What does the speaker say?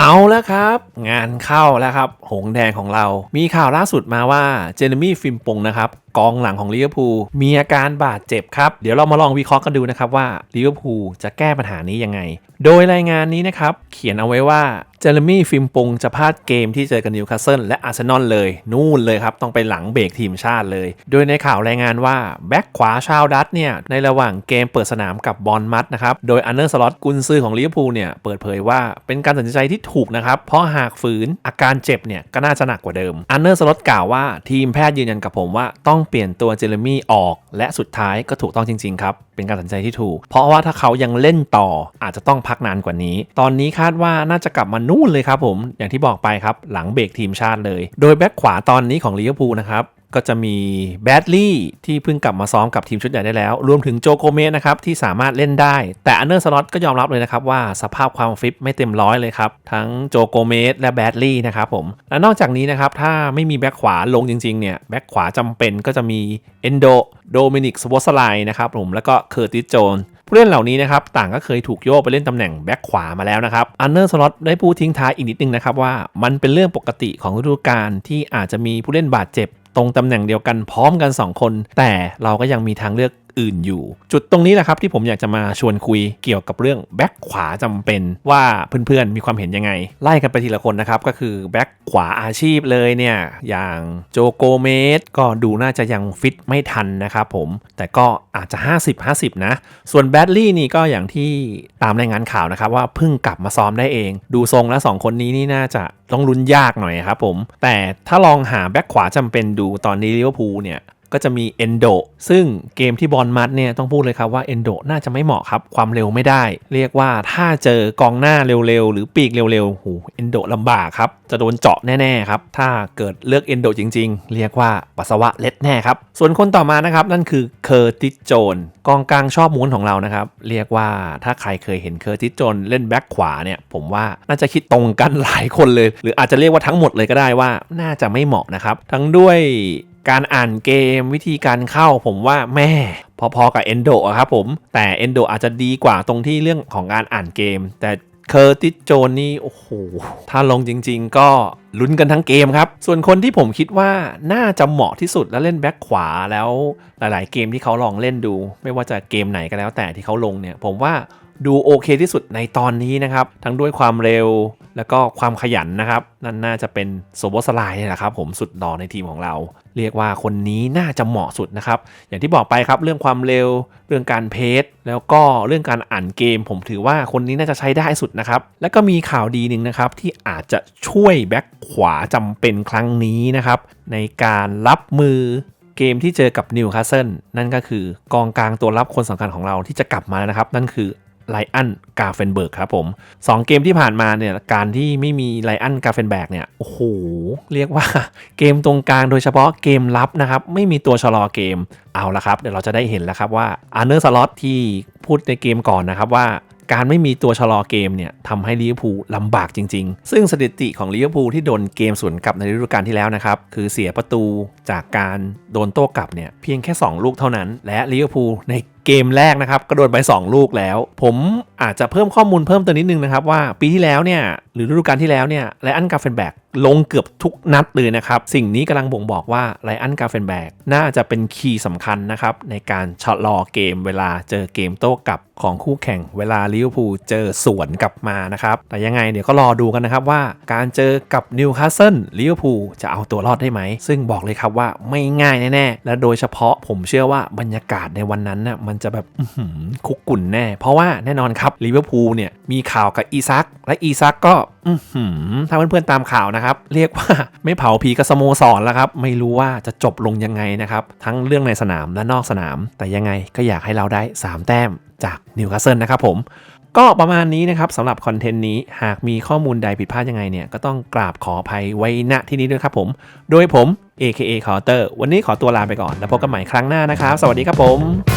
เอาแล้วครับ งานเข้าแล้วครับ หงแดงของเรา มีข่าวล่าสุดมาว่าเจนนี่ฟิมปงนะครับ กองหลังของลิเวอร์พูลมีอาการบาดเจ็บครับ เดี๋ยวเรามาลองวิเคราะห์กันดูนะครับว่าลิเวอร์พูลจะแก้ปัญหานี้ยังไง โดยรายงานนี้นะครับ เขียนเอาไว้ว่าเจเรมี่ฟิมปงจะพลาดเกมที่เจอกับนิวคาสเซิลและอาร์เซนอลเลย นู่นเลยครับ ต้องไปหลังเบรกทีมชาติเลย โดยในข่าวรายงานว่าแบ็กขวาชาวดัตเนี่ย ในระหว่างเกมเปิดสนามกับบอลมัดนะครับ โดยอันเนอร์สล็อตกุนซือของลิเวอร์พูลเนี่ย เปิดเผยว่าเป็นการตัดสินใจที่ถูกนะครับ เพราะหากฝืนอาการเจ็บเนี่ยก็น่าจะหนักกว่าเดิมอันเนอร์สล็อตกล่าวว่าทีมแพทย์ยืนยันกับผมว่าต้องเปลี่ยนตัวเจเรมี่ออก และสุดท้ายก็ถูกต้องจริงๆครับ เป็นการตัดสินใจที่ถูก เพราะว่าถ้าเขายังเล่นต่ออาจจะต้องพักนานกว่านี้ ตอนนี้คาดว่าน่าจะกลับมานู่นเลยครับผม อย่างที่บอกไปครับหลังเบรกทีมชาติเลย โดยแบ็คขวาตอนนี้ของลิเวอร์พูลนะครับ ก็จะมีแบดลี่ที่เพิ่งกลับมาซ้อมกับทีมชุดใหญ่ได้แล้ว รวมถึงโจโกเมสนะครับ ที่สามารถเล่นได้ แต่อันเนอร์สล็อตก็ยอมรับเลยนะครับ ว่าสภาพความฟิตไม่เต็มร้อยเลยครับ ทั้งโจโกเมสและแบดลี่นะครับผม และนอกจากนี้นะครับ ถ้าไม่มีแบ็คขวาลงจริง ๆ เนี่ย แบ็คขวาจำเป็นก็จะมีเอนโดโดมินิกสวอสไลนะครับผมแล้วก็เคอร์ติสโจนผู้เล่นเหล่านี้นะครับต่างก็เคยถูกโยกไปเล่นตำแหน่งแบ็คขวามาแล้วนะครับอันเนอร์สล็อตได้พูดทิ้งท้ายอีกนิดนึงนะครับว่ามันเป็นเรื่องปกติของฤดูกาลที่อาจจะมีผู้เล่นบาดเจ็บ ตรงตำแหน่งเดียวกันพร้อมกัน 2 คน แต่เราก็ยังมีทางเลือก อื่นอยู่ จุดตรงนี้แหละครับที่ผมอยากจะมาชวนคุยเกี่ยวกับเรื่องแบ็คขวาจำเป็นว่าเพื่อนๆมีความเห็นยังไง ไล่กันไปทีละคนนะครับก็คือแบ็คขวาอาชีพเลยเนี่ยอย่างโจโกเมสก็ดูน่าจะยังฟิตไม่ทันนะครับผมแต่ก็อาจจะ 50-50 นะ ส่วนแบดลี่นี่ก็อย่างที่ตามรายงานข่าวนะครับว่าเพิ่งกลับมาซ้อมได้เอง ดูทรงแล้ว 2 คนนี้นี่น่าจะต้องลุ้นยากหน่อยครับผม แต่ถ้าลองหาแบ็คขวาจำเป็นดูตอนนี้ลิเวอร์พูลเนี่ย ก็จะมีเอนโดซึ่งเกมที่บอลมัดเนี่ยต้องพูดเลยครับว่าเอนโดน่าจะไม่เหมาะครับ ความเร็วไม่ได้ เรียกว่าถ้าเจอกองหน้าเร็วๆ หรือปีกเร็วๆหูเอนโดลำบากครับ จะโดนเจาะแน่ๆครับ ถ้าเกิดเลือกเอนโดจริงๆ เรียกว่าปัสสาวะเล็ดแน่ครับ ส่วนคนต่อมานะครับ นั่นคือเคอร์ติสโจนกองกลางชอบม้วนของเรานะครับเรียกว่าถ้าใครเคยเห็นเคอร์ติสโจนเล่นแบ็คขวาเนี่ยผมว่าน่าจะคิดตรงกันหลายคนเลย หรืออาจจะเรียกว่าทั้งหมดเลยก็ได้ว่าน่าจะไม่เหมาะนะครับทั้งด้วย การอ่านเกมวิธีการเข้าผมว่าแม่พอๆกับเอนโดครับผม แต่เอนโดอาจจะดีกว่าตรงที่เรื่องของการอ่านเกม แต่เคอร์ติสโจนนี่ โอ้โห ถ้าลงจริงๆ ก็ลุ้นกันทั้งเกมครับ ส่วนคนที่ผมคิดว่าน่าจะเหมาะที่สุดแล้วเล่นแบ็คขวาแล้วหลายๆ เกมที่เขาลองเล่นดู ไม่ว่าจะเกมไหนก็แล้วแต่ที่เขาลงเนี่ย ผมว่า ดูโอเคที่สุดในตอนนี้นะครับ ทั้งด้วยความเร็วแล้วก็ความขยันนะครับ นั่นน่าจะเป็นโซโบสไลน์นี่แหละครับ ผมสุดหล่อในทีมของเรา เรียกว่าคนนี้น่าจะเหมาะสุดนะครับ อย่างที่บอกไปครับเรื่องความเร็วเรื่องการเพสแล้วก็เรื่องการอ่านเกม ผมถือว่าคนนี้น่าจะใช้ได้สุดนะครับ แล้วก็มีข่าวดีหนึ่งนะครับ ที่อาจจะช่วยแบ็คขวาจำเป็นครั้งนี้นะครับ ในการรับมือเกมที่เจอกับนิวคาสเซิลนั่นก็คือกองกลางตัวรับคนสำคัญของเราที่จะกลับมาแล้วนะครับ นั่นคือ ไลอันกาเฟนเบิร์กครับผม 2 เกมที่ผ่านมาเนี่ยการที่ไม่มีไลอันกาเฟนแบกเนี่ยโอ้โห เรียกว่าเกมตรงกลางโดยเฉพาะเกมลับนะครับ ไม่มีตัวชะลอเกมเอาละครับ เดี๋ยวเราจะได้เห็นแล้วครับว่าอาร์เนอร์สล็อตที่พูดในเกมก่อนนะครับว่าการไม่มีตัวชะลอเกมเนี่ยทำให้ลิเวอร์พูลลำบากจริง ๆ ซึ่งสถิติของลิเวอร์พูลที่โดนเกมสวนกลับในฤดูกาลที่แล้วนะครับ คือเสียประตูจากการโดนโต้กลับเนี่ยเพียงแค่ 2 ลูกเท่านั้น และลิเวอร์พูลใน เกมแรกนะครับก็โดนไป 2 ลูกแล้ว ผมอาจจะเพิ่มข้อมูลเพิ่มเติมนิดนึงนะครับว่าปีที่แล้วเนี่ย หรือฤดูกาลที่แล้วเนี่ยไลอันกาเฟนแบกลงเกือบทุกนัดเลยนะครับ สิ่งนี้กำลังบ่งบอกว่าไลอันกาเฟนแบกน่าจะเป็นคีย์สำคัญนะครับ ในการชะลอเกมเวลาเจอเกมโต้กลับของคู่แข่งเวลาลิเวอร์พูลเจอสวนกลับมานะครับ แต่ยังไงเดี๋ยวก็รอดูกันนะครับว่าการเจอกับนิวคาสเซิลลิเวอร์พูลจะเอาตัวรอดได้ไหม ซึ่งบอกเลยครับว่าไม่ง่ายแน่ๆและโดยเฉพาะผมเชื่อว่าบรรยากาศในวันนั้นน่ะมันจะแบบคุกกุ่นแน่ เพราะว่าแน่นอนครับลิเวอร์พูลเนี่ยมีข่าวกับอีซักและอีซักก็ถ้าเพื่อนๆตามข่าวนะครับ เรียกว่าไม่เผาผีกับสโมสรแล้วครับ ไม่รู้ว่าจะจบลงยังไงนะครับ ทั้งเรื่องในสนามและนอกสนาม แต่ยังไงก็อยากให้เราได้ 3 แต้มจากนิวคาสเซิลนะครับผมก็ประมาณนี้นะครับสำหรับคอนเทนต์นี้หากมีข้อมูลใดผิดพลาดยังไงเนี่ย ก็ต้องกราบขออภัยไว้ณที่นี้ด้วยครับผม โดยผม AKA c o u n t e r วันนี้ขอตัวลาไปก่อน แล้วพบกันใหม่ครั้งหน้านะครับ สวัสดีครับผม